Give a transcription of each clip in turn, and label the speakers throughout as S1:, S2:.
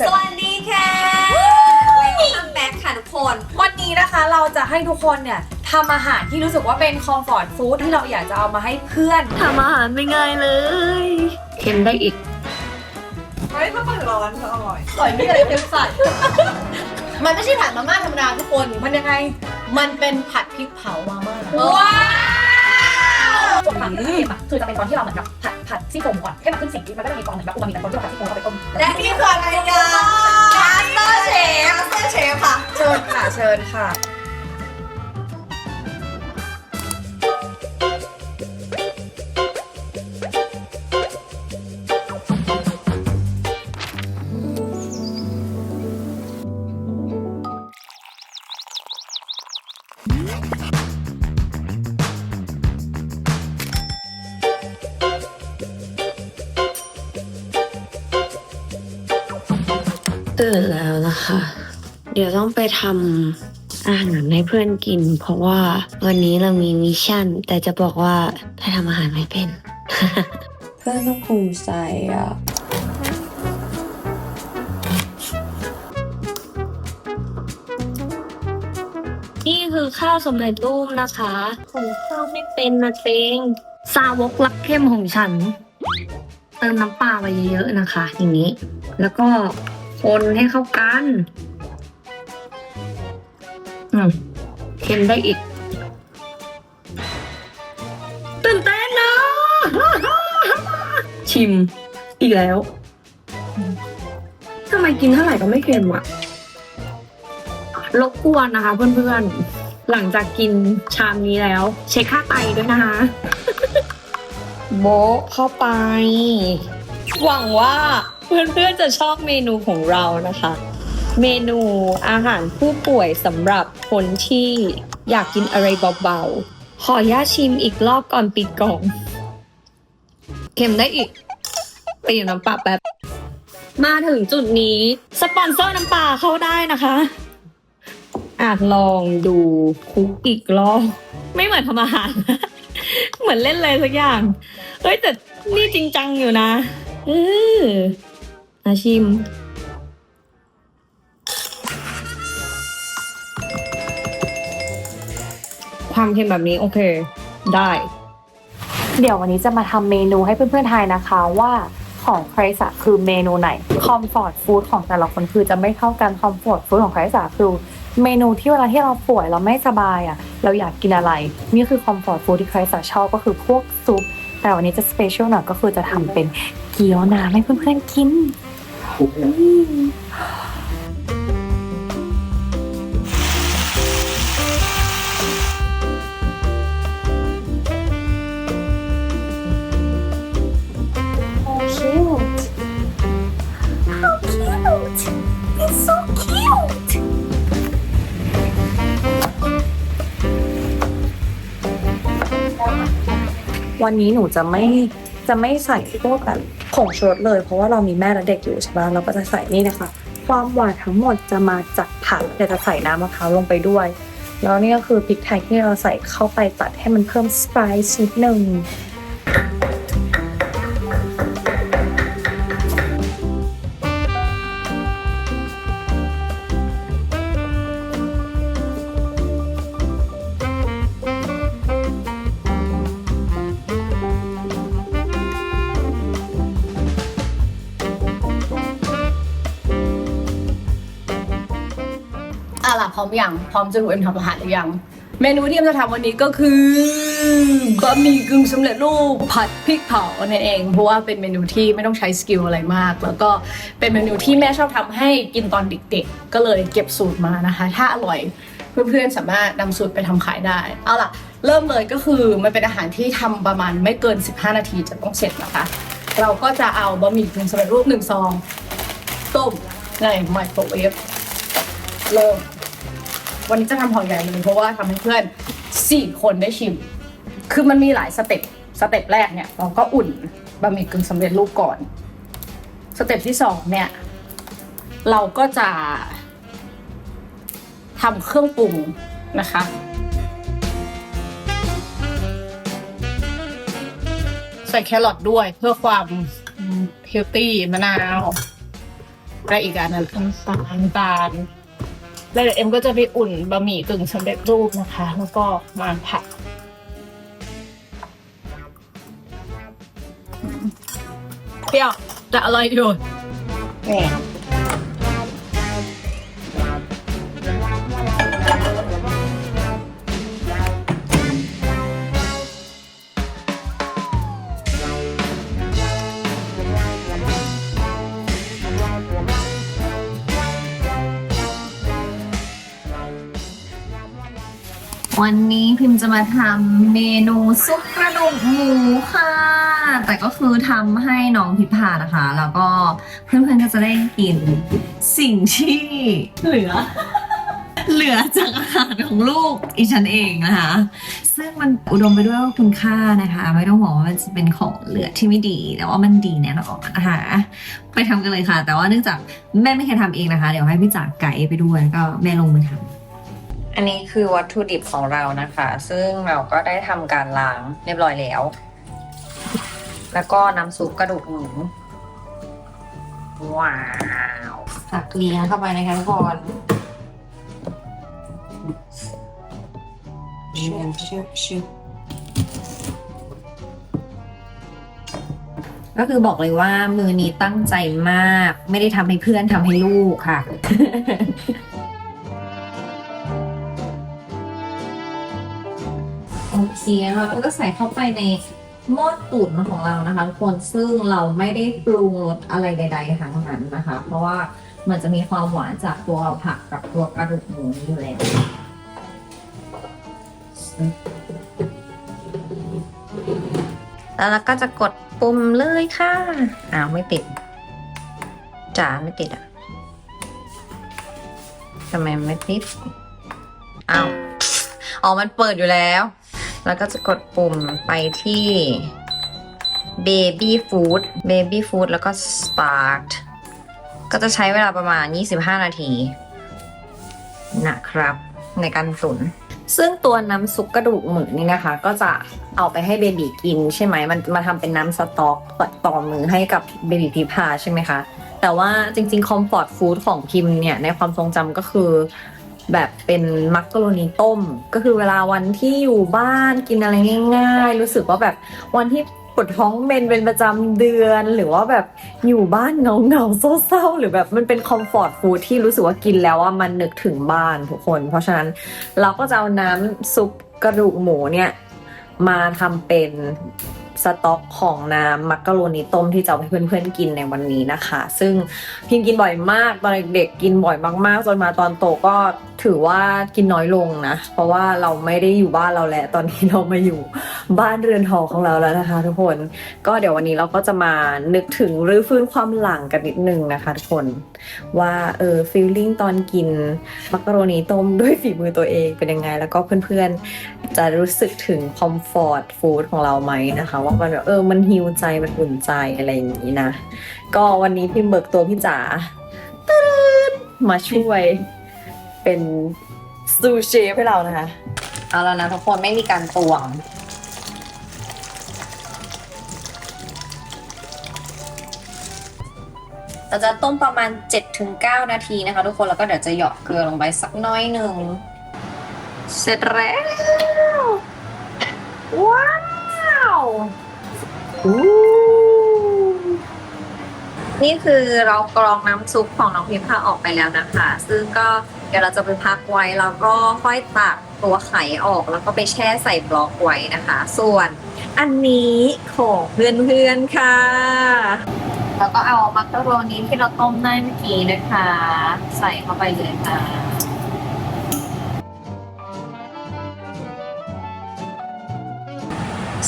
S1: สวัสดีค่ะคัมแบ็คค่ะทุกคน
S2: วันนี้นะคะเราจะให้ทุกคนเนี่ยทำอาหารที่รู้สึกว่าเป็นคอมฟอร์ตฟู้ดที่เราอยากจะเอามาให้เพื่อน
S3: ทำอาหารไม่ง่ายเลยเค็มได้อีก
S1: เฮ้ยถ้ามันร้อนก็อร่อย
S4: ปล่อยไม่อะไรเค็มใส่มันไม่ใช่ผัดมาม่าธรรมดาทุกคน
S2: มันยังไง
S4: มันเป็นผัดพริกเผามาม่า
S2: ว้า วส่วนผักที่เค็มอะคือจะเป็นตอนที่เราเหมือนกับผัดผัดซี่โครงก่อนให้มันขึ้นสีมันก็จะมีกองเหมือนแบบอูมามิแต่ตอนที่เราผัดซี่โครงเราไปต้ม
S1: และนี่คืออะไรกันมาสเตอร์เชฟมาสเตอร์เชฟค่ะ
S2: เชิญค่ะ เชิญค่ะ
S3: ตื่นแล้วนะคะ เดี๋ยวต้องไปทำอาหารให้เพื่อนกิน เพราะว่าวันนี้เรามีมิชชั่น แต่จะบอกว่าถ้าทำอาหารไม่เป็น
S2: เพื่อนต้องภูมิใจอะ
S3: นี่คือข้าวสำเร็จรูปนะคะผมข้าวไม่เป็นนะเตงซาวกรักเข้มของฉัน เติมน้ำปลาไปเยอะๆนะคะ อย่างนี้ แล้วก็ คนให้เข้ากันอืมเค็มได้อีก ตื่นเต้นนะ ชิมอีกแล้วทำไมกินเท่าไหร่ก็ไม่เค็มอะรบกวนนะคะเพื่อนๆ หลังจากกินชามนี้แล้ว เช็คค่าไตด้วยนะคะ โบเข้าไป หวังว่า เพื่อนๆจะชอบเมนูของเรานะคะ เมนูอาหารผู้ป่วยสำหรับคนที่อยากกินอะไรเบาๆ ขออนุญาตชิมอีกรอบก่อนปิดกล่อง เค็มได้อีกเปลี่ยนน้ำปลาแป๊บ มาถึงจุดนี้ สปอนเซอร์น้ำปลาเข้าได้นะคะอาจลองดูคุกอีกรอบไม่เหมือนทำอาหาร เหมือนเล่นเลยสักอย่าง เฮ้ยแต่นี่จริงจังอยู่นะเออาชิม ความเค็มแบบนี้โอเค ได้
S2: เดี๋ยววันนี้จะมาทำเมนูให้เพื่อนๆทายนะคะว่าของใครสะคือเมนูไหนคอมฟอร์ตฟู้ดของแต่ละคนคือจะไม่เท่ากันคอมฟอร์ตฟู้ดของใครสะคือเมนูที่เวลาที่เราป่วยเราไม่สบายอะ เราอยากกินอะไร นี่คือคอมฟอร์ตฟู้ดที่ใครสะชอบก็คือพวกซุป แต่วันนี้จะสเปเชียลหน่อยก็คือจะทำเป็นเกี๊ยวน้ำให้เพื่อนๆกิน คุกเยวันนี้หนูจะไม่จะไม่ใส่พวกแบบผงชูรสเลย เพราะว่าเรามีแม่และเด็กอยู่ใช่ปะเราก็จะใส่นี่นะคะ ความหวานทั้งหมดจะมาจากผักเดี๋ยวจะใส่น้ำมะพร้าวลงไปด้วย แล้วนี่ก็คือพริกไทยที่เราใส่เข้าไปตัดให้มันเพิ่มสไปซ์นิดนึง
S4: ร้อมยังพร้อมจะรู้เอ็มทำอาหารหรือยัง เมนูที่เอ็มจะทำวันนี้ก็คือบะหมี่กึ่งสำเร็จรูปผัดพริกเผานั่นเอง เพราะว่าเป็นเมนูที่ไม่ต้องใช้สกิลอะไรมาก แล้วก็เป็นเมนูที่แม่ชอบทำให้กินตอนเด็กๆ ก็เลยเก็บสูตรมานะคะ ถ้าอร่อยเพื่อนๆสามารถนำสูตรไปทำขายได้ เอาล่ะ เริ่มเลยก็คือมันเป็นอาหารที่ทำประมาณไม่เกิน 15 นาทีจะต้องเสร็จนะคะ เราก็จะเอาบะหมี่กึ่งสำเร็จรูปหนึ่งซองต้มในไมโครเวฟเริ่ม วันนี้จะทำห่อใหญ่เลยเพราะว่าทำให้เพื่อนสี่คนได้ชิม คือมันมีหลายสเต็ปสเต็ปแรกเนี่ยเราก็อุ่นบะหมี่กึ่งสำเร็จรูปก่อน สเต็ปที่สองเนี่ย เราก็จะทำเครื่องปรุงนะคะใส่แครอทด้วยเพื่อความเฮลตี้มะนาวอะไรอีกอันนั้น
S5: น้ำตาล
S4: แล้วเดี๋ยวเอ็มก็จะไปอุ่นบะหมี่กึ่งสำเร็จรูปนะคะ แล้วก็มาผัดเปรี้ยวแต่อร่อยอยู่นี่
S2: วันนี้พิมพ์จะมาทำเมนูซุปกระดูกหมูค่ะ แต่ก็คือทำให้น้องพิพานะคะ แล้วก็เพื่อนๆก็จะได้กินสิ่งที่เหลือ เหลือจากอาหารของลูกอีฉันเองนะคะ ซึ่งมันอุดมไปด้วยคุณค่านะคะ ไม่ต้องบอกว่ามันจะเป็นของเหลือที่ไม่ดี แต่ว่ามันดีแน่นอนนะคะ ไปทำกันเลยค่ะ แต่ว่าเนื่องจากแม่ไม่เคยทำเองนะคะ เดี๋ยวให้พี่จ๋าไก่ไปด้วยแล้วก็แม่ลงมือทำ
S6: อันนี้คือวัตถุดิบของเรานะคะ ซึ่งเราก็ได้ทำการล้างเรียบร้อยแล้ว แล้วก็น้ำซุปกระดูกหมูว้าวตักเลี้ยงเข้าไปนะคะทุกคนชิบชิบชิบก็คือบอกเลยว่ามือนี้ตั้งใจมาก ไม่ได้ทำให้เพื่อนทำให้ลูกค่ะ โอเคเราก็ใส่เข้าไปในหม้อตุ๋นของเรานะคะทุกคนซึ่งเราไม่ได้ปรุงรสอะไรใดๆทั้งนั้นนะคะ เพราะว่ามันจะมีความหวานจากตัวผักกับตัวกระดูกหมูอยู่แล้วแล้วเราก็จะกดปุ่มเลยค่ะ อ้าว ไม่ติดจ๋าไม่ติดอะทำไมไม่ติด อ้าว อ๋อ มันเปิดอยู่แล้ว แล้วก็จะกดปุ่มไปที่ baby food baby food แล้วก็ start ก็จะใช้เวลาประมาณ 25 นาที นะครับ ในการตุน ซึ่งตัวน้ำซุปกระดูกหมูนี่นะคะ ก็จะเอาไปให้เบบีกิน ใช่ไหมมันมาทำเป็นน้ำสต๊อกต่อมือให้กับเบบีพิพาใช่ไหมคะ แต่ว่าจริงๆ คอมฟอร์ตฟู้ดของพิมพ์เนี่ย ในความทรงจำก็คือ แบบเป็นมักกะโรนีต้ม ก็คือเวลาวันที่อยู่บ้านกินอะไรง่าย ๆ รู้สึกว่าแบบวันที่ปวดท้องเมนเป็นประจำเดือนหรือว่าแบบอยู่บ้านเหงาๆเศร้าๆหรือแบบมันเป็นคอมฟอร์ตฟู้ดที่รู้สึกว่ากินแล้วว่ามันนึกถึงบ้านทุกคน เพราะฉะนั้นเราก็จะเอาน้ำซุปกระดูกหมูเนี่ยมาทำเป็น สต๊อกของน้ำมักกะโรนีต้มที่จะเอาให้เพื่อนๆกินในวันนี้นะคะ ซึ่งพิมกินบ่อยมากตอนเด็กๆกินบ่อยมากๆ จนมาตอนโตก็ถือว่ากินน้อยลงนะ เพราะว่าเราไม่ได้อยู่บ้านเราแล้วตอนนี้เรามาอยู่บ้านเรือนหอของเราแล้วนะคะ ทุกคนก็เดี๋ยววันนี้เราก็จะมานึกถึงรื้อฟื้นความหลังกันนิดนึงนะคะ ทุกคนว่าเออฟีลลิ่งตอนกินมักกะโรนีต้มด้วยฝีมือตัวเองเป็นยังไง แล้วก็เพื่อนๆจะรู้สึกถึงคอมฟอร์ตฟู้ดของเราไหมนะคะว่ามันแบบเออมันฮิวใจมันอุ่นใจอะไรอย่างนี้นะ ก็วันนี้พิมเบิกตัวพี่จ๋ามาช่วยเป็นซูเชฟให้เรานะคะ เอาแล้วนะทุกคนไม่มีการตวงเราจะต้มประมาณ 7-9 นาทีนะคะ ทุกคนแล้วก็เดี๋ยวจะหยาะเกลือลงไปสักน้อยหนึ่ง เสร็จแล้ว ว้าว นี่คือเรากรองน้ำซุปของน้องพิมพ์พาออกไปแล้วนะคะ ซึ่งก็เดี๋ยวเราจะไปพักไว้แล้วก็ค่อยตักตัวไข่ออกแล้วก็ไปแช่ใส่บล็อกไว้นะคะ ส่วนอันนี้ของเพื่อนๆค่ะ แล้วก็เอามักกะโรนีที่เราต้มได้เมื่อกี้นะคะ ใส่เข้าไปเลยค่ะ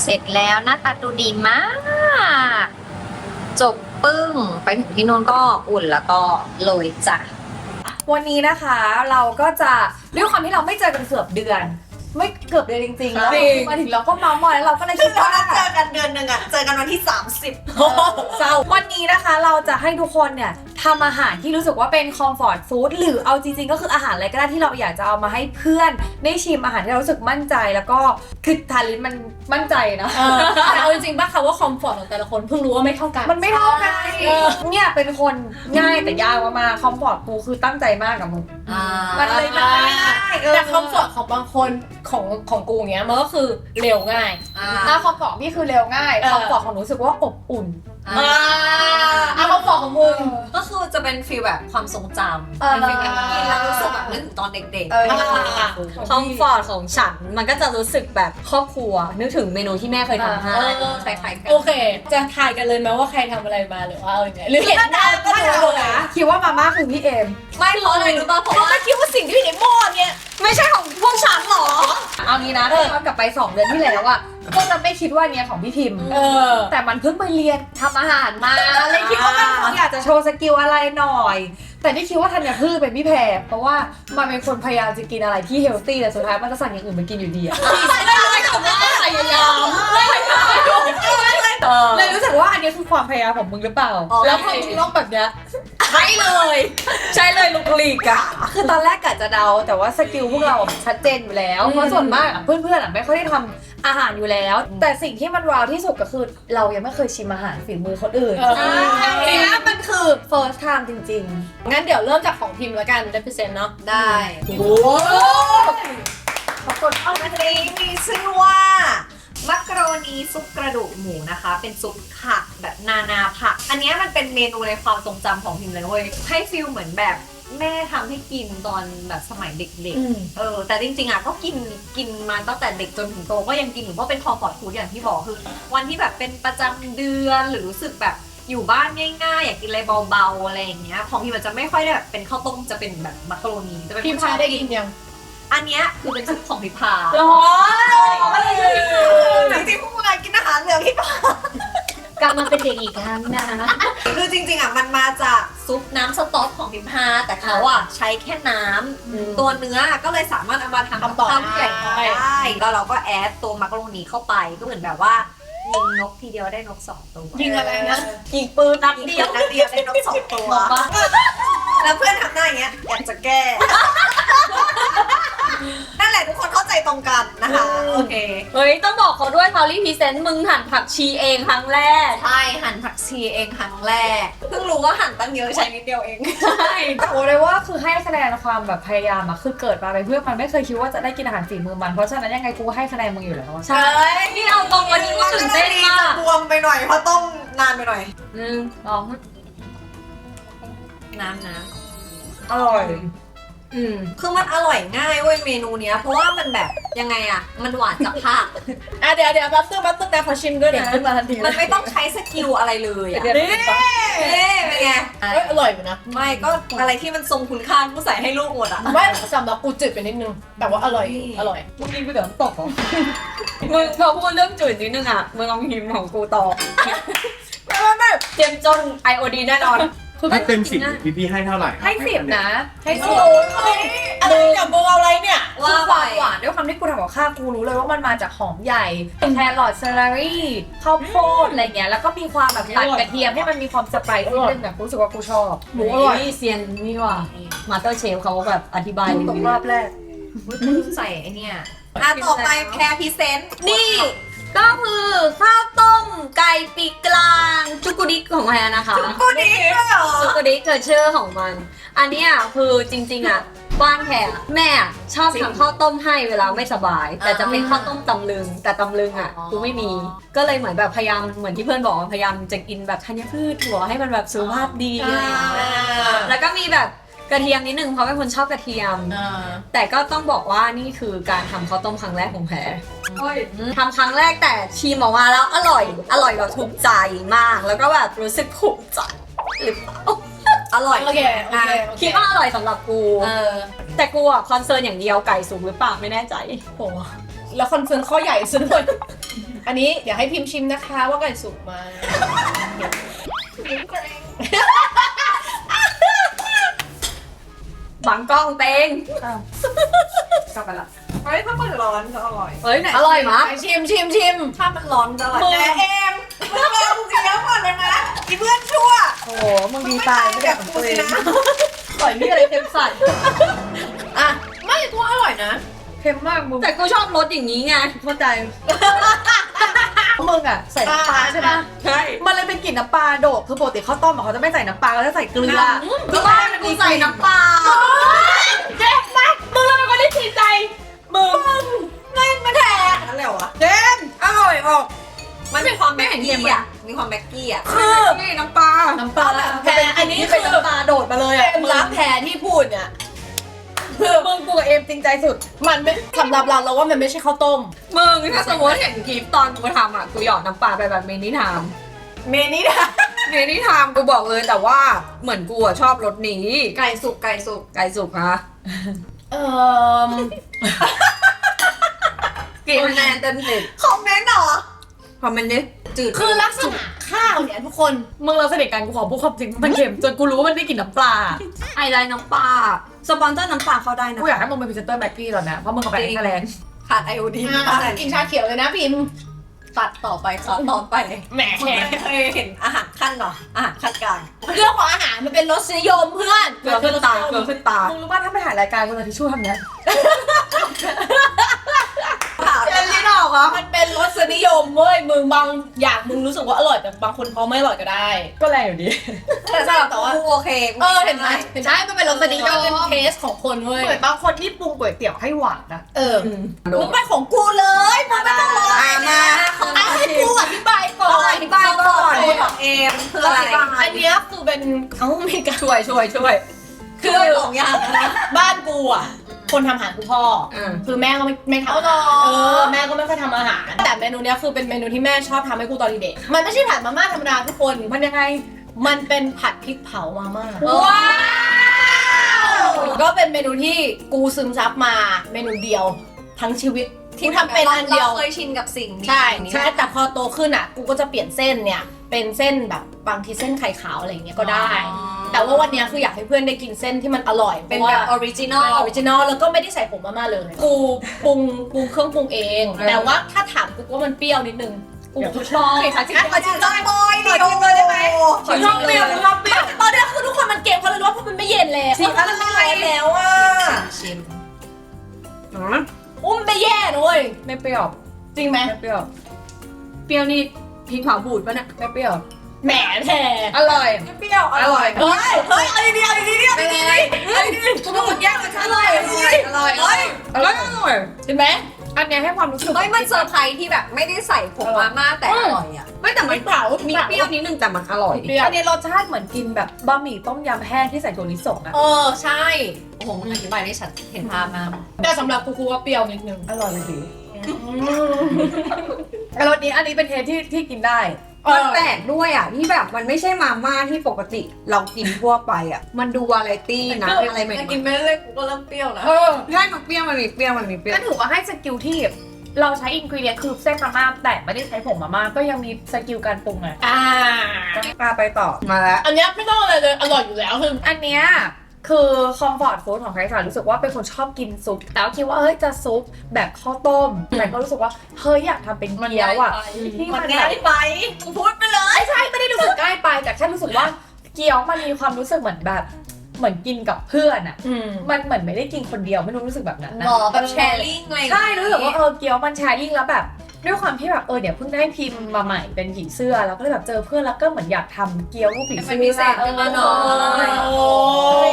S6: เสร็จแล้วหน้าตาดูดีมาก จบปึ้ง ไปถึงที่นู่นก็อุ่นแล้วก็โรยจ้ะ
S2: วันนี้นะคะเราก็จะด้วยความที่เราไม่เจอกันเกือบเดือน ไม่เกือบเดือนจริงๆแล้ว
S4: จริง
S2: มาถึงเราก็เมาส์มอยแล้วเราก็เลยคิดว่า
S1: เจอกันเดือนหนึ่งอะเจอกันวันที่ 30
S2: เศร้าวันนี้นะคะเราจะให้ทุกคนเนี่ย ทำอาหารที่รู้สึกว่าเป็นคอมฟอร์ตฟู้ดหรือเอาจริงๆ ก็คืออาหารอะไรก็ได้ที่เราอยากจะเอามาให้เพื่อนได้ชิมอาหารที่เรารู้สึกมั่นใจแล้วก็คือทานลิ้นมันมั่นใจนะ
S4: เออแต่เอาจริงๆป่ะคำว่าคอมฟอร์ตของแต่ละคนเพิ่งรู้ว่าไม่เท่ากัน
S2: มันไม่เท่ากันเนี่ยเป็นคนง่ายแต่ยากมากๆคอมฟอร์ตกูคือตั้งใจมากกับมึงมันเลยมันไม่ได้เแต่
S4: คอมฟอร์ตของบางคนของของกูอย่างเงี้ยมันก็คือเร็วง่าย
S2: ถ้าคอมฟอร์ตพี่คือเร็วง่าย
S4: เออ
S2: คอมฟอร์ตของหนูรู้สึกว่าอบอุ่น
S4: อ่าเอาคอมฟอร์ตของมึง
S1: ก็คือจะเป็นฟีลแบบความทรงจำ
S2: เออ
S1: เป็นฟีลแบบกินแล้วรู้สึกแบบนึกถึงตอนเด็ก
S2: เออ
S1: ๆคอมฟอร์ตของฉัน มันก็จะรู้สึกแบบครอบครัว นึกถึงเมนูที่แม่เคยทำให้
S4: เออ
S1: คล้ายๆกัน
S4: โอเค จะทายกันเลยไหมว่าใครทำอะไรมาหรือว่าเอาอย่างไงหรือเห็นหน้าก็
S2: ไม่
S4: รู้
S2: เอา
S4: เลย
S2: นะคิดว่ามาม่าคือพี่เอม
S1: ไม่เพราะอะไรรู้ป่ะเพราะว่า
S4: ไม่คิดว่าสิ่งที่อยู่ในหม้อเนี่ย
S1: ไม่ใช่ของพวกฉันหรอ
S2: เอางี้นะถ้าย้อนกลับไป 2 เดือนที่แล้วอะก็จะไม่คิดว่าเนี้ยของพี่พิมพ์
S4: เออ
S2: แต่มันเพิ่งไปเรียนทำอาหารมาเลยคิดว่ามันคงอยากจะโชว์สกิลอะไรหน่อย แต่ที่คิดว่าธัญพืชเป็นพี่แพรเพราะว่ามันเป็นคนพยายามจะกินอะไรที่เฮลตี้แต่สุดท้ายมันจะสั่งอย่างอื่นมากินอยู่ดีอะ
S4: พยายาม
S2: เลยรู้สึกว่าอันนี้คือความพยายามของมึงหรือเปล่า
S4: แล้วพอมึงต้องแบบเนี้ย
S1: ใช่เลย ใช่เลยลุกลีกอะ
S2: คือตอนแรกกะจะเดาแต่ว่าสกิลพวกเราอะชัดเจนอยู่แล้วเพราะส่วนมากอะเพื่อนๆอะไม่ค่อยได้ทำอาหารอยู่แล้ว แต่สิ่งที่มันว้าวที่สุดก็คือ เรายังไม่เคยชิมอาหารฝีมือคนอื่น
S4: เออ
S2: อันเนี้ยมันคือ first time จริง
S4: งั้นเดี๋ยวเริ่มจากของพิมพ์แล้วกันได้เปอร์เซ็นต์เนาะ
S1: ได้
S4: โอ้
S2: ๆปรากฏเอา
S1: อันนี้มีชื่อว่า มักกะโรนีซุปกระดูกหมูนะคะ เป็นซุปผักแบบนานาผัก อันเนี้ยมันเป็นเมนูในความทรงจำของพิมเลยเว้ยให้ฟิลเหมือนแบบแม่ทำให้กินตอนแบบสมัยเด็กๆเออ แต่จริงๆอะก็กินกินมาตั้งแต่เด็กจนถึงโตก็ยังกินอยู่เพราะเป็นคอมฟอร์ตฟู้ดอย่างที่บอกคือ วันที่แบบเป็นประจำเดือนหรือรู้สึกแบบอยู่บ้านง่ายๆ อยากกินอะไรเบาๆอะไรอย่างเงี้ยของพี่มันจะไม่ค่อยได้แบบเป็นข้าวต้มจะเป็นแบบมักกะโรนีจะเป็น
S4: พิมพ์พาได้กินยัง
S1: อันเนี้ยคือเป็นซุปของพิพา
S4: ร้อน
S1: จริงๆพวกมึงกินอาหารเหลืองพิพาก
S4: ลับมาเป็นเด็กอีกครั้งนะ
S1: คือจริงๆอะมันมาจากซุปน้ำสต๊อกของพิพาแต่เขาอะใช้แค่น้ำตัวเนื้อก็เลยสามารถเอามาทำ
S4: ทำต่อ
S1: ข้าวไก่
S4: ได้
S1: ได้แล้วเราก็แอดตัวมักกะโรนีเข้าไปก็เหมือนแบบว่ายิงนกทีเดียวได้นกสองตัว
S4: ยิงอะไรนะ
S1: ยิงปืนนัดเดียวนัดเดียวได้นกสองตัวแล้วเพื่อนทำหน้าอย่างเงี้ยอยากจะแก้นั่นแหละทุกคนเข้า ใจตรงกันนะคะ โอเค
S7: เฮ้ย ต้องบอกเขาด้วยทอรี่พรีเซนต์มึงหั่นผักชีเองครั้งแรก
S1: ใช่ หั่นผักชีเองครั้งแรก เพิ่งรู้ว่าหั่นตั้งเยอะใช้นิดเดียวเอง
S2: แต่โอ้เลยว่าคือให้คะแนนความแบบพยายามอะคือเกิดมาเป็นเพื่อนมันไม่เคยคิดว่าจะได้กินอาหารฝีมือมัน เพราะฉะนั้นยังไงกูให้คะแนนมึงอยู่แล้วอะ
S7: ใช่นี่เอาตรงวันนี้กูตื่นเต้นมาก
S1: บวมไปหน่อยเพราะต้มนานไปหน่อย
S7: หนึ่งสอง
S1: น้ำน้
S2: อร่อย
S7: อืมำ
S1: คือมันอร่อยง่ายเว้ยเมนูเนี้ย เพราะว่ามันแบบยังไงอะมันหวานจากผัก
S4: อะเดี๋ยวเดี๋ยวแป๊บนึงแป๊บนึงแต่ขอชิมด้วย
S2: เด็ก
S4: นะ
S2: ขึ้นมาทันที
S1: มันไม่ต้องใช้สกิลอะไรเลยอะ
S2: เดี๋ยว
S1: เอ๊ะเป็นไง
S4: เอ้ยอร่อยอยู่นะ
S1: ไม่ก็อะไรที่มันทรงคุณค่ากูใส่ให้ลูกหมดอะ
S4: ไม่สำหรับกูจืดไปนิดนึง แต่ว่าอร่อยอร่อย
S2: มึงกินไปเดี๋ยวน้ำตกเหรอ
S7: มึงพอพูดเรื่องจืดนิดนึงอะมึงลองพิมพ์ของกูต่อเจมจนไอโอดีแน่นอน
S8: ถ้าเต็มสิบพี่พี่ให้เท่าไหร่
S2: ให้สิบนะ ให้สิ
S4: โอ้
S2: บ
S4: ยอะไรเนี่ยมึงเอาอะไรเนี่ย
S2: คือความหวานด้วยความที่กูทำกับข้าวกูรู้เลยว่ามันมาจากหอมใหญ่แครอทเซอร์รี่ข้าวโพดอะไรเงี้ยแล้วก็มีความแบบตัดกระเทียมให้มันมีความสไปซ์นิดนึงแบบรู้สึกว่ากูชอบ
S4: หมูอร่อย
S7: นี่เซียนนี่ว่ามาสเตอร์เชฟเขาแบบอธิบาย
S2: ตกรอบแรก
S1: ใส่ไอเนี่ยอะต่อไปแพรพรีเซนต์
S7: นี่ ก็คือข้าวต้มไก่ปีกกลางจุกุดิกของแพรนะคะ
S1: กูดีด้วยเหรอ
S7: จุกุดิกเกิดชื่อของมัน อันเนี้ยคือจริง ๆอะบ้านแพรอะแม่อะชอบทำข้าวต้มให้เวลาไม่สบาย แต่จะเป็นข้าวต้มตำลึง แต่ตำลึงอะกูไม่มี ก็เลยเหมือนแบบพยายามเหมือนที่เพื่อนบอกว่าพยายามจะกินแบบธัญพืชถั่วให้มันแบบสุขภาพดีอะไรอย่างเงี้ยแล้วก็มีแบบ กระเทียมนิดนึงเพราะเป็นคนชอบกระเทียมแต่ก็ต้องบอกว่านี่คือการทำข้าวต้มครั้งแรกของแพรทำครั้งแรกแต่ชิมออกมาแล้วอร่อย อร่อยแบบถูกใจมาก แล้วก็แบบรู้สึกภูมิใจหรือเปล่า
S1: อร่อย
S4: โอเคโอเคโอเค
S7: คิดว่าอร่อยสำหรับกู
S1: เออ
S7: แต่กูอะคอนเซิร์นอย่างเดียวไก่สุกหรือเปล่าไม่แน่ใจ
S4: โหแล้วคอนเฟิร์มข้อใหญ่สุดเลยอันนี้เดี๋ยวให้พิมพ์ชิมนะคะว่าไก่สุกไหมา
S7: บางกล้องเตง
S2: กลับไปละ
S1: เฮ้ยถ้ามันร้อนก็อร่อย
S7: เฮ้ยไหนอร่อยมะ
S4: ชิมชิมชิม
S1: ถ้ามันร้อนจะอร่อย
S4: มือ
S1: แต่เอ็มมึงเอากูกินแล้วก่อน
S4: ดเลยนะอีเพื่อนชั่ว
S2: โอ้โหมึงดีไซน์ไม่ได้ของตัวเอง
S7: ปล่อยนี่อะไรเค็มใส่
S4: อะไม่ตัวอร่อยนะเค็มมากมึง
S7: แต่กูชอบรสอย่างนี้ไงเข้าใจ
S4: มึงอะใส่น้ำปลาใช่ปะ
S7: ใช่
S4: มันเลยเป็นกลิ่นน้ำปลาโดดคือปกติข้าวต้มอะเขาจะไม่ใส่น้ำปลาเขาจะใส่เกลือ
S7: ก็บ้านกูใส่น้ำปลา
S4: เจ๊มามึงเราเป็นคนที่ผิดใจมึงไม่มาแทนอะไรวะเจนอร่อยออก
S7: มันมีความแม็กกี้อะมีความแม็กกี้อะ
S4: คือ
S7: นี่น้ำปลา
S4: น้ำปลาแพรอันนี้เป็นน้ำปลาโดดมาเลยอะเป็นร้านแพรที่พูดเนี่ย คือมึงกูกับเอมจริงใจสุด มันไม่สำหรับเราเราว่ามันไม่ใช่ข้าวต้ม
S7: มึงถ้าสมมติเห็นคลิปตอนกูทำอะกูหยอดน้ำปลาไปแบบเมนิทาม
S4: เมนี้นะ
S7: เมนิทามกูบอกเลยแต่ว่าเหมือนกูอะชอบรสนี้
S4: ไก่สุกไก่สุก
S7: ไก่สุกฮะ
S4: เอ่อ
S7: กี่คะแนนเต็มสิบ
S4: คอมเมนต์เหรอ
S7: คอมเมนต์ดิ จืด
S4: คือลักษณะข้าวเนี่ยทุกคนมึงเราสนิทกันกูขอพูดความจริงมันเค็มจนกูรู้ว่ามันได้กลิ่นน้ำปลา
S7: ไอไลน์น้ำปลาสปอนเซอร์น้ำปลาเข้าได้นะ
S4: กูอยากให้มึงเป็นพรีเซนเตอร์แม็กกี้ตอนเนี้ยเพราะมึงกับแบงค์คะแนน
S7: ขาดไอโอดีน
S4: กินชาเขียวเลยนะพิมพ์
S7: ตัดต่อไปขอต่อไป
S4: แหม
S7: เคยเห็นอาหารขั้นเหรออาหารขั้นกลาง
S4: เรื่องของอาหารมันเป็นรสนิยมเพื่อน
S7: เกลือขึ้นตาเกลือขึ้นตา
S4: มึงรู้ป่ะถ้าไม่ถ่ายรายการกูจะทิชชู่ทำเนี้ย
S7: เจนลิ้นออกเหรอ
S4: มันเป็นรสนิยมเว้ยมึงบางอย่างมึงรู้สึกว่าอร่อยแต่บางคนเขาไม่อร่อยก็ได้ ก็แรงอยู่ดี
S7: แต่สำหรับแต่ว่าโอเค
S4: เออเห็นไหมใช่มันเป็นรสนิยมเป็นเทสของคนเว้ย
S2: เหมือนบางคนที่ปรุงก๋วยเตี๋ยวให้หวานนะ
S4: เออมึงไปของกูเลยมึงไม่ต้องรอ
S7: อะมา
S4: เอาให้กูอธิบายก่อน
S7: อธิบายก่อนของเอมคืออะไร
S4: อันนี้คือเป็นเอ้าไม่กัน
S7: ช่วยช่วยช่วย
S4: คือสองอย่างนะบ้านกูอะ คนทำอาหารคือพ่ออ
S7: ม
S4: คือแม่ก็ไม่ไม่ทำอาหารเออแม่ก็ไม่ค่อยทำอาหาร แต่เมนูเนี้ยคือเป็นเมนูที่แม่ชอบทำให้กูตอนเด็กมันไม่ใช่ผัดมาม่าธรรมดาทุกคนมันยังไง มันเป็นผัดพริกเผามาม่า ว้าว ก็เป็นเมนูที่กูซึมซับมาเมนูเดียวทั้งชีวิตที่ทำเป็นอันเดียว
S7: ราเคยชินกับสิ่งนี้
S4: ใช่ ใช่ แต่พอโตขึ้นอะ กูก็จะเปลี่ยนเส้นเนี่ย เป็นเส้นแบบบางทีเส้นไข่ขาวอะไรอย่างเงี้ยก็ได้ แต่ว่าวันเนี้ยคืออยากให้เพื่อนได้กินเส้นที่มันอร่อย
S7: เป็น
S4: พราะ
S7: แบบ
S4: ว่า
S7: ออริจินอ
S4: เป็น
S7: ล
S4: ออริจินอลแล้วก็ไม่ได้ใส่ผงมาม่าเลยกูปรุงปรุงเครื่องปรุงเอง แต่ว่าถ้าถามกูว่ามันเปรี้ยวนิดนึงกูกูชอบค่ะจริงๆ
S7: ขอชิมได้บอยดิโอเลยได้ไหม
S4: กูชอบเปรี้ยวกูชอบเปรี้ยวตอนนี้คือทุกคนมันเก็บเขาเลยรู้ว่าเพราะมันไม่เย็นแล้ว
S7: ชิมอะไรแล้วอะชิม
S4: อุ้มไม่แย่นะเว้ยไม่เปรี้ยวจริงไหม
S2: ไม่เปรี้ยว
S7: เปรี้ยวนี่ พริกเผาบูดป่ะเนี่ย
S2: ไม่เปรี้ยว
S4: แหมแท้
S2: อร่อย
S4: เปรี้ยวอร่อย เฮ้ย เฮ้ยเอาดีๆเอาดีๆเอาดีๆเอาดีๆกูต้องแย่งกับฉันเลยอร่อยอร่อยเฮ้ย
S2: อร่อย
S4: เห็นไหม
S2: อันเนี้ยให้ความรู้สึก
S7: เฮ้ยมันเซอร์ไพรส์ที่แบบไม่ได้ใส่ผงมาม่าแต่อร่อยอะไม่แต่มันเผามีเปรี้ยวนิดนึงแต่มันอร่อย
S4: เปรี้ยว
S2: อันนี้รสชาติเหมือนกินแบบบะหมี่ต้มยำแห้งที่ใส่ถั่วลิสงอะ
S4: เออใช่
S7: โอ้โหมันอธิบายได้ชัดเห็นภาพมาก
S4: แต่สำหรับกูกูว่าเปรี้ยวนิดนึง
S2: อร่อยเลยดีไอ้ รสนี้อันนี้เป็นเทสที่ที่กินได้
S7: มันแปลกด้วยอะที่แบบมันไม่ใช่มาม่าที่ปกติเรากินทั่วไปอะ มันดูวาไรตี้นะอะไรใหม่
S4: กินไม่เล็กกูก็เริ่มเปรี้ยวนะ
S2: เออ
S7: ๆใช่มันเปรี้ยวมันมีเปรี้ยวมันมีเปรี้ยว
S2: ก็ถือว่าให้สกิลที่เราใช้อินกรีเดียนคือเส้นมาม่าแต่ไม่ได้ใช้ผงมาม่าก็ยังมีสกิลการปรุงไง
S4: อ่า
S2: ปลาไปต่อ
S7: มาแล้ว
S4: อันเนี้ยไม่ต้องอะไรเลย อร่อยอยู่แล้วคือ
S2: อันเนี้ย คือคอมฟอร์ตฟู้ดของใครสารู้สึกว่าเป็นคนชอบกินซุป แต่ว่าคิดว่าเฮ้ยจะซุปแบบข้าวต้ม แต่ก็รู้สึกว่าเฮ้ยอยากทำเป็นเกี๊ยวอะที่
S4: มั
S2: มันน
S4: ง่ายไปกูพูดไปเลย
S2: ไม่ใช่ไม่ได้รู้สึกง่ายไป แต่แค่รู้สึกว่าเกี๊ยวมันมีความรู้สึกเหมือนแบบเหมือนกินกับเพื่อนอะ
S4: อืม
S2: มันเหมือนไม่ได้กินคนเดียวไม่รู้รู้สึกแบบนั้นนะ
S7: หมอแบบแชร์ลิงอะไรอย่าง
S2: ใช่
S7: เงี้ย
S2: รู้สึกว่าเออเกี๊ยวมันแชร์ลิงแล้วแบบ ด้วยความที่แบบเออเดี๋ยวเพิ่งได้พิมพ์มาใหม่เป็นผีเสื้อแล้วก็เลยแบบเจอเพื่อนแล้วก็เหมือนอยากทำเกี๊ยวรูปผีเสื้อ
S7: มันพิเศษขึ้นมาหน่อย
S4: โอ้ย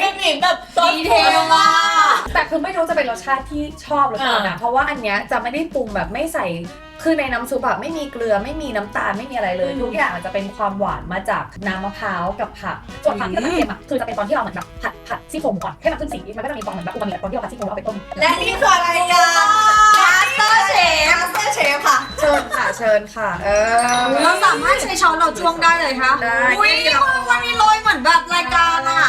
S4: พี่หมิงแบบตอน
S7: ดีเทลมาก
S2: แต่คือไม่รู้จะเป็นรสชาติที่ชอบหรือเปล่านะเพราะว่าอันเนี้ยจะไม่ได้ปรุงแบบไม่ใส่คือในน้ำซุปแบบไม่มีเกลือไม่มีน้ำตาลไม่มีอะไรเลย ทุกอย่างจะเป็นความหวานมาจากน้ำมะพร้าวกับผักส่วนผักที่มันเค็มอะคือจะเป็นตอนที่เราเหมือนแบบผัดผัดซี่โครงก่อนให้มันขึ้นสีมันก็จะมีความเหมือนแบบอูมามิตอนที่เราผัดซี่โครงแล้วเอาไปต้ม
S7: และนี่คืออะไรกันมาส เตอร์เชฟมาสเตอร์เชฟค่ะ
S2: เชิญค่ะ เชิญค่ะ เออ
S7: เราสามารถใช้ช้อนเราจ้วงได้เลยค่ะ
S2: ได้
S7: อุ้ยวันนี้โรยเหมือนแบบรายการอะ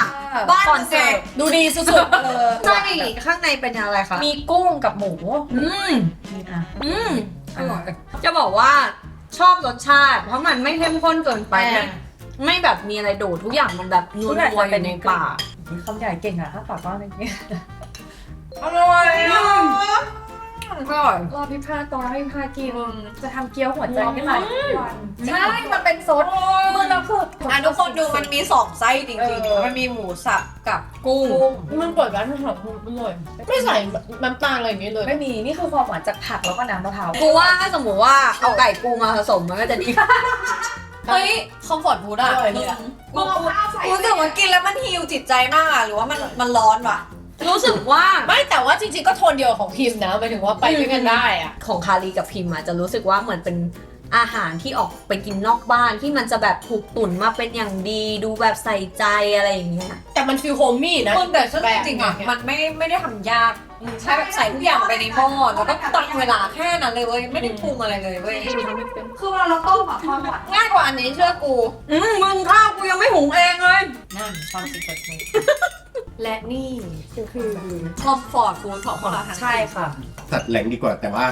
S7: บ้าน
S2: ก่อนเสิร์ฟ
S4: ดูดีสุดๆเออ
S7: ใช่ข้างในเป็นอะไรคะ
S2: มีกุ้งกับหมู
S7: อืม
S2: นี่อะ
S7: อืมอร่อยจะบอกว่าชอบรสชาติ เพราะมันไม่เข้มข้นเกินไป
S4: อ่า
S7: ไม่แบบมีอะไรโดดทุกอย่างมันแบบนัวๆอยู่ในปาก
S2: คำใหญ่เก่งอะถ้าปากว่าอะไรเงี้ย
S4: อร่อยอะ
S2: อร่อยรอพิพาตอนให้พิพากินจะทำเกี๊ยวหัวใจให้หลายวันใช่มันเป็นซดมือเราคือ
S1: อะทุกคนดูมันมีสองไส้จริง
S2: เออ
S1: ๆ มันมีหมูสับกับกุ้ง
S2: มันเปิดร้านอาหารอร่อยไม่ใส่น้ำตาลอะไรอย่างนี้เลย ไม่มีนี่คือความหวานจากผักแล้วก็น้ำมะพร้าว
S7: กูว่าถ้าสมมติว่าเอาไก่ปูมาผสมมันก็จะดี
S1: เฮ้ยคอมฟอร์ตฟู้ดอะ
S2: อร่อยเลยอะ
S1: มึงรู้สึกว่ากินแล้วมันฮิวจิตใจมากอะหรือว่ามันมันร้อนวะ
S7: รู้สึกว่า
S2: ไม่แต่ว่าจริงๆก็โทนเดียวของพิมพ์นะหมายถึงว่าไปด้วยกันได้อะ
S7: ของคารีกับพิมพ์อะจะรู้สึกว่าเหมือนเป็นอาหารที่ออกไปกินนอกบ้านที่มันจะแบบถูกตุ๋นมาเป็นอย่างดีดูแบบใส่ใจอะไรอย่างเงี้ย
S2: แต่มันฟีลโฮมมี่นะ
S1: มึงแต่ซึ่งจริงๆอะมันไม่ไม่ได้ทำยากมึงแค่แบบใส่ทุกอย่างไปในหม้อแล้วก็ตั้งเวลาแค่นั้นเลยเว้ยไม่ได้ปรุงอะไรเลยเว้ย
S2: คือเวลาเราต้มอะความหวาน
S1: ง่ายกว่าอันนี้เชื่อกู
S7: อืมมึงข้าวกูยังไม่หุงเองเลย
S1: นั่นความสิเกิดเลย
S2: และนี่คือ
S1: คอมฟอร์ตฟู้ดของพวกเราทั้ง
S2: ใช่ค่ะ
S8: สัตว์แหลงดีกว่าแต่ว่า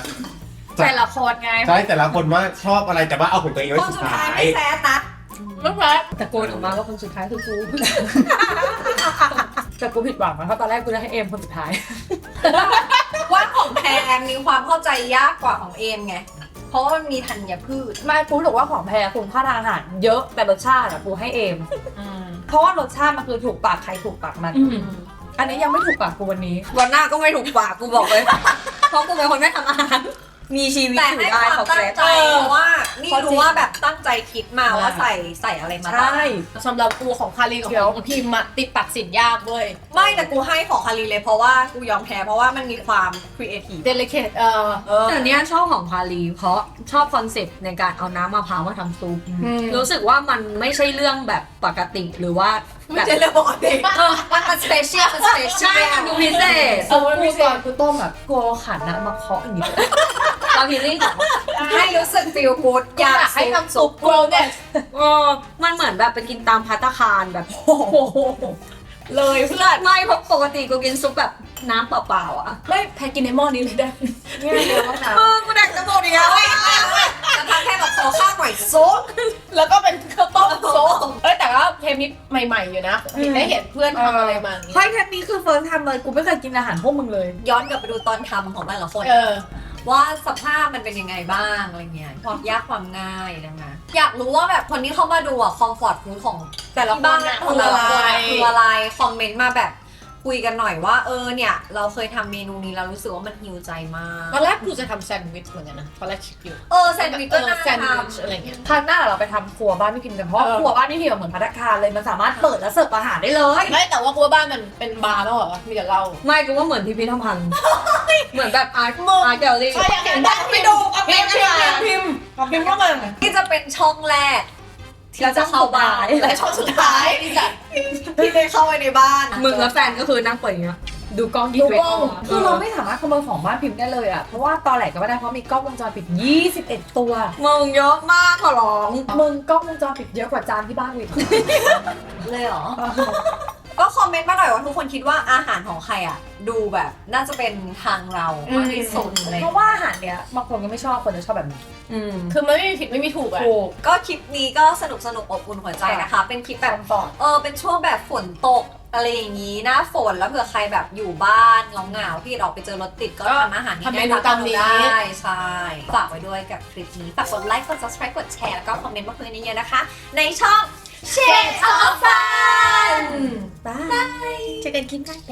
S2: แต่ละคนไง
S8: ใช่แต่ละคนว่าชอบอะไรแต่ว่าเอาของตัวเองไว้
S1: คน
S8: สุด
S1: สุด
S8: ท้า
S1: ท้าย
S8: ย
S1: ไม่แซดนะ
S2: ไม่แพ้
S7: ตะโกนออกมาว่าคนสุดท้ายคือกู
S2: แต่กูผิดหวังนะเพราะตอนแรกกูจะให้เอมคนสุดท้าย
S1: ว่าของแพงมีความเข้าใจยากกว่าของเอมไง เพราะว่ามันมีธัญพืช
S2: ไม่กูรู้สึกว่าของแพรคุณค่าทางอาหารเยอะแต่รสชาติอะกูให้เอม เพราะว่ารสชาติมันคือถูกปากใครถูกปากมันอันนี้ยังไม่ถูกปากกูวันนี้
S7: วันหน้าก็ไม่ถูกปากกูบอกเลย เพราะกูเป็นคนไม่ทำอาหาร มีชีวิต
S1: แต่
S7: อยู่
S1: ให้
S7: ได้
S1: ความ
S7: ของ
S1: ตั้
S7: แก
S1: งใจเพราะว่านี่
S2: เพราะจริ
S1: รู้
S2: ง
S1: ว่าแบบตั้งใจคิดมาว่า
S2: ใช่
S1: ใส่ใส่อะไรมา
S2: ใช่
S1: บ้าง
S2: สำหรับกูของคารีกับของพิมพ์อะติดปากสินยากเว้ย
S1: ไม่แต่กูให้ของคารีเลยเพราะว่ากูยอมแพ้เพราะว่ามันมีความครีเอทีฟ
S2: เดลิเคทเออ
S1: เออ
S7: แต่เนี้ยชอบของพาลีเพราะชอบคอนเซปต์ในการเอาน้ำมะพร้าวมาทำซุป
S2: ม
S7: รู้สึกว่ามันไม่ใช่เรื่องแบบปกติหรือว่า
S1: ไม่
S7: แบบ
S1: ใช่เรื่องปกติมันมันสเปเชียลมันสเปเชีย
S7: ใช่
S1: ล
S7: มันดูพิเศษ
S2: เออมันมีตอนกูต้มแบบกลัวขันนะมาเคาะอย่างนี้
S7: เราพิลี่
S1: ให้รู้สึกฟีลกูดอยาก
S2: ให้
S1: ซุป
S2: ทำซุปโกลเด้น
S7: เออมันเหมือนแบบไปกินตามพัตตาคารแบบ
S2: โอ้โหเลยเพื่อน
S7: ไม่เพราะปกติกูกินซุปแบบน้ำเปล่าๆอะ
S2: ไม่แพรกินในหม้อนี้เลยได้ง่ายเลยว่า
S7: เออกูแดกจะหมดอีกแล้ว
S1: จะทำแค่แบบขอข้าวหน่อยซุป
S2: แล้วก็เป็นข้าวต้มโซ่เอ้ยแต่ก็เทปนี้ใหม่ ๆ อยู่นะได้เห็นเพื่อนทำอะไรมา
S1: เฮ้ยเทปนี้คือเฟิร์นทำเลย
S2: กูไม่เคยกินอาหารพวกมึงเลย
S1: ย้อนกลับไปดูตอนทำของแต่ละคน
S2: เออ
S1: ว่าสภาพมันเป็นยังไงบ้างอะไรเงี้ยความยากความง่ายนะคะอยากรู้ว่าแบบคนที่เข้ามาดูอะคอมฟอร์ตฟู้ดของ
S2: แต่ละคน
S1: บ้าน
S2: อะ
S1: คืออะไร
S2: คืออะไร
S1: คืออะไรคอมเมนต์มาแบบ คุยกันหน่อยว่าเออเนี่ยเราเคยทำเมนูนี้แล้วรู้สึกว่ามันฮิวใจมาก
S2: ตอนแรกกูจะทำแซนด์วิชเหมือนกันนะตอนแรกคิดอยู่
S1: เออแซนด์วิชก็น่า
S2: แซนด์
S1: ท
S2: วิชอะไรเงี้ย ครั้งหน้าเราไปทำครัวบ้านพี่พิมกันเพราะครัวบ้านพี่พิมเหมือนพัตตาคารเลยมันสามารถเปิดแล้วเสิร์ฟอาหารได้เลย ไม่แต่ว่าครัวบ้านมันเป็นบาร์แล้วเหรอมีแต่เรา
S7: ไม่กูว่าเหมือนพิพิธภัณฑ์เหมือนแบบอาร์ตอาร์ตแกลลี่
S2: ใครอยากเห็นบ้านไปดูกับพิมพ์พิมพ์พิมพ์พิมพ์เข้ามาำ
S1: ที่จะเป็นช่องแรก ที่จะเข้าบ้าน
S2: และช่องสุดท้ายที่จะ
S1: ที่ได้เข้าไปในบ้าน
S7: มึงและแฟนก็คือนั่งเปิดอย่างเงี้ยดูกล้องที่
S2: ดู
S7: เฟ
S2: กล้อง
S7: ซ
S2: คือเราไม่สามารถขโมยของบ้านพิมพ์ได้เลยอะ เพราะว่าตอนแหลก็ไม่ได้เพราะมีกล้องวงจรปิด 21 ตัว
S7: มึงเยอะมากขอร้อง
S2: มึงกล้องวงจรปิดเยอะกว่าจานที่บ้านอีก
S1: เลยเหรอ ก็คอมเมนต์มาหน่อยว่าทุกคนคิดว่าอาหารของใครอะ ดูแบบน่าจะเป็นทางเรามากที่สุดอะไร
S2: เพราะว่าอาหารเนี้ยบางคนก็ไม่ชอบคนจะชอบแบบนี้
S7: อืม
S2: คือมันไม่มีผิดไม่มีถูกอะถูก
S1: ก็คลิปนี้ก็สนุกสนุกอบอุ่นหัวใจนะคะ เป็นคลิปแบบ
S2: ฟอร์ด
S1: เออเป็นช่วงแบบฝนตกอะไรอย่างนี้หน้าฝนแล้วเผื่อใครแบบอยู่บ้านเหงาๆพี่ออกไปเจอรถติดก็
S2: ก็
S1: ทำอาหารที่
S2: ทำเมนูตามนี้
S1: ได้ใช่ฝากไว้ด้วยกับคลิปนี้ฝากกดไลค์กด subscribe กดแชร์แล้วก็คอมเมนต์มาคุยกันเยอะๆนะคะ ในช่อง Shades of Fun
S2: บาย
S1: เจอกันคลิปหน้าแก